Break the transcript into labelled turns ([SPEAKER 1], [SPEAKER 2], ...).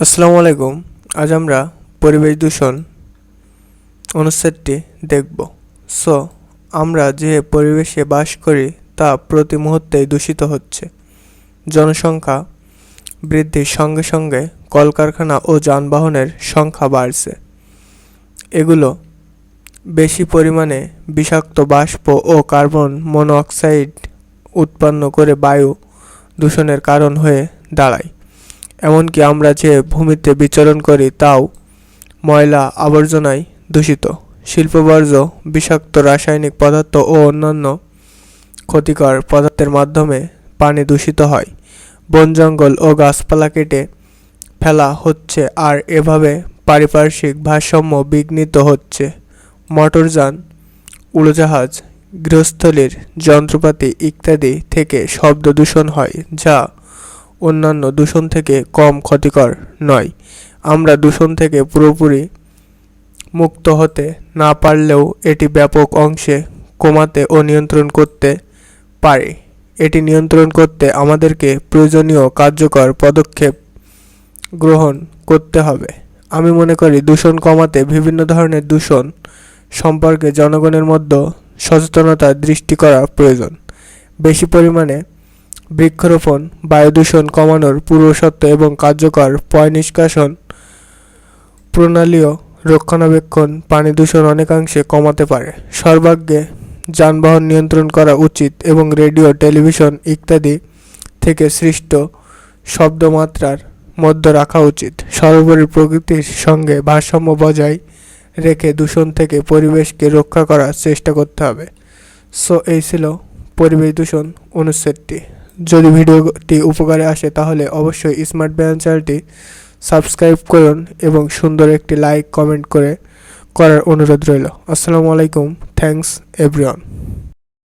[SPEAKER 1] আসসালামু আলাইকুম। আজ আমরা পরিবেশ দূষণ অনুচ্ছেদটি দেখব। সো, আমরা যে পরিবেশে বাস করি তা প্রতি মুহূর্তেই দূষিত হচ্ছে। জনসংখ্যা বৃদ্ধির সঙ্গে সঙ্গে কলকারখানা ও যানবাহনের সংখ্যা বাড়ছে। এগুলো বেশি পরিমাণে বিষাক্ত বাষ্প ও কার্বন মনোঅক্সাইড উৎপন্ন করে বায়ু দূষণের কারণ হয়ে দাঁড়ায়। এমনকি আমরা যে ভূমিতে বিচরণ করি তাও ময়লা আবর্জনায় দূষিত। শিল্পবর্জ্য, বিষাক্ত রাসায়নিক পদার্থ ও অন্যান্য ক্ষতিকর পদার্থের মাধ্যমে পানি দূষিত হয়। বন, জঙ্গল ও গাছপালা কেটে ফেলা হচ্ছে আর এভাবে পারিপার্শ্বিক ভারসাম্য বিঘ্নিত হচ্ছে। মোটরযান, উড়োজাহাজ, গৃহস্থলীর যন্ত্রপাতি ইত্যাদি থেকে শব্দ দূষণ হয়, যা অন্যান্য দূষণ থেকে কম ক্ষতিকর নয়। আমরা দূষণ থেকে পুরোপুরি মুক্ত হতে না পারলেও এটি ব্যাপক অংশে কমাতে ও নিয়ন্ত্রণ করতে পারে। এটি নিয়ন্ত্রণ করতে আমাদেরকে প্রয়োজনীয় কার্যকর পদক্ষেপ গ্রহণ করতে হবে। আমি মনে করি দূষণ কমাতে বিভিন্ন ধরনের দূষণ সম্পর্কে জনগণের মধ্যে সচেতনতা দৃষ্টি করা প্রয়োজন। বেশি পরিমাণে বৃক্ষরোপণ বায়ু দূষণ কমানোর পূর্বশর্ত এবং কার্যকর পয় নিষ্কাশন প্রণালীও রক্ষণাবেক্ষণ, পানি দূষণ অনেকাংশে কমাতে পারে। সর্বাগ্যে যানবাহন নিয়ন্ত্রণ করা উচিত এবং রেডিও, টেলিভিশন ইত্যাদি থেকে সৃষ্ট শব্দমাত্রার মধ্যে রাখা উচিত। সর্বোপরি প্রকৃতির সঙ্গে ভারসাম্য বজায় রেখে দূষণ থেকে পরিবেশকে রক্ষা করার চেষ্টা করতে হবে। সো, এই ছিল পরিবেশ দূষণ অনুচ্ছেদটি। যদি ভিডিওটি উপকারে আসে তাহলে অবশ্যই স্মার্ট ব্যায়াম চ্যানেলটি সাবস্ক্রাইব করুন এবং সুন্দর একটি লাইক, কমেন্ট করে করার অনুরোধ রইল। আসসালামু আলাইকুম। Thanks everyone.